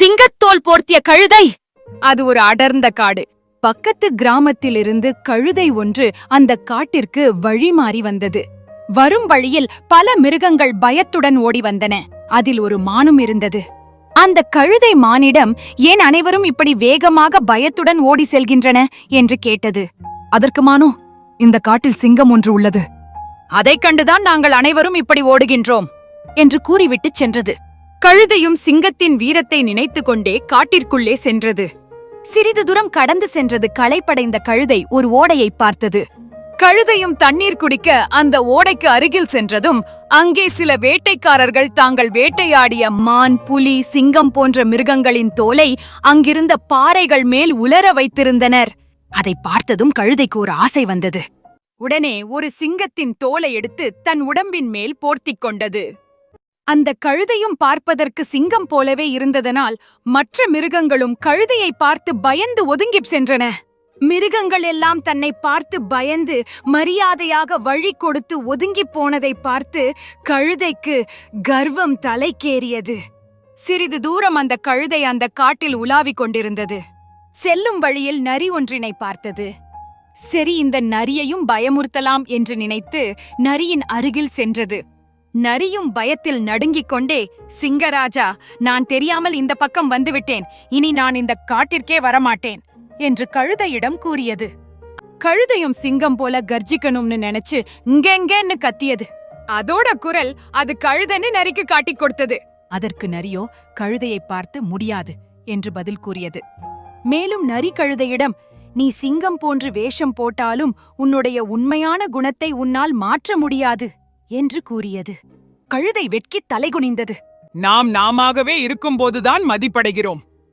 சிங்கத்தோல் போர்த்திய கழுதை. அது ஒரு அடர்ந்த காடு. பக்கத்து கிராமத்திலிருந்து கழுதை ஒன்று அந்த காட்டிற்கு வழி மாறி வந்தது. வரும் வழியில் பல மிருகங்கள் பயத்துடன் ஓடி வந்தன. அதில் ஒரு மானும் இருந்தது. அந்த கழுதை மானிடம் ஏன் அனைவரும் இப்படி வேகமாக பயத்துடன் ஓடி செல்கின்றன? என்று கேட்டது. அதற்கு மானு இந்த காட்டில் சிங்கம் ஒன்று உள்ளது. அதைக் கண்டுதான் நாங்கள் அனைவரும் இப்படி ஓடுகின்றோம் என்று கூறிவிட்டு சென்றது. கழுதையும் சிங்கத்தின் வீரத்தை நினைத்து கொண்டே காட்டிற்குள்ளே சென்றது. சிறிது தூரம் கடந்து சென்றது களைப்படைந்த கழுதை ஒரு ஓடையை பார்த்தது. கழுதையும் தண்ணீர் குடிக்க அந்த ஓடைக்கு அருகில் சென்றதும் அங்கே சில வேட்டைக்காரர்கள் தாங்கள் வேட்டையாடிய மான் புலி சிங்கம் போன்ற மிருகங்களின் தோலை அங்கிருந்த பாறைகள் மேல் உலர வைத்திருந்தனர். அதை பார்த்ததும் கழுதைக்கு ஒரு ஆசை வந்தது. உடனே ஒரு சிங்கத்தின் தோலை எடுத்து தன் உடம்பின் மேல் போர்த்திக் கொண்டது. அந்த கழுதையும் பார்ப்பதற்கு சிங்கம் போலவே இருந்ததனால் மற்ற மிருகங்களும் கழுதையை பார்த்து பயந்து ஒதுங்கிப் சென்றன. மிருகங்கள் எல்லாம் தன்னை பார்த்து பயந்து மரியாதையாக வழி கொடுத்து ஒதுங்கிப் போனதை பார்த்து கழுதைக்கு கர்வம் தலைக்கேறியது. சிறிது தூரம் அந்த கழுதை அந்த காட்டில் உலாவிக் கொண்டிருந்தது. செல்லும் வழியில் நரி ஒன்றினை பார்த்தது. சரி இந்த நரியையும் பயமுறுத்தலாம் என்று நினைத்து நரியின் அருகில் சென்றது. நரியும் பயத்தில் நடுங்கிக் கொண்டே சிங்கராஜா நான் தெரியாமல் இந்த பக்கம் வந்துவிட்டேன். இனி நான் இந்த காட்டிற்கே வரமாட்டேன் என்று கழுதையிடம் கூறியது. கழுதையும் சிங்கம் போல கர்ஜிக்கணும்னு நினைச்சு இங்கெங்கன்னு கத்தியது. அதோட குரல் அது கழுதன்னு நரிக்கு காட்டிக் கொடுத்தது. அதற்கு நரியோ கழுதையை பார்த்து முடியாது என்று பதில் கூறியது. மேலும் நரி கழுதையிடம் நீ சிங்கம் போன்று வேஷம் போட்டாலும் உன்னுடைய உண்மையான குணத்தை உன்னால் மாற்ற முடியாது. என்று கூறியது. கழுதை வெட்கித் தலைகுனிந்தது. நாம் நாமாகவே இருக்கும்போதுதான் மதிப்படைகிறோம்.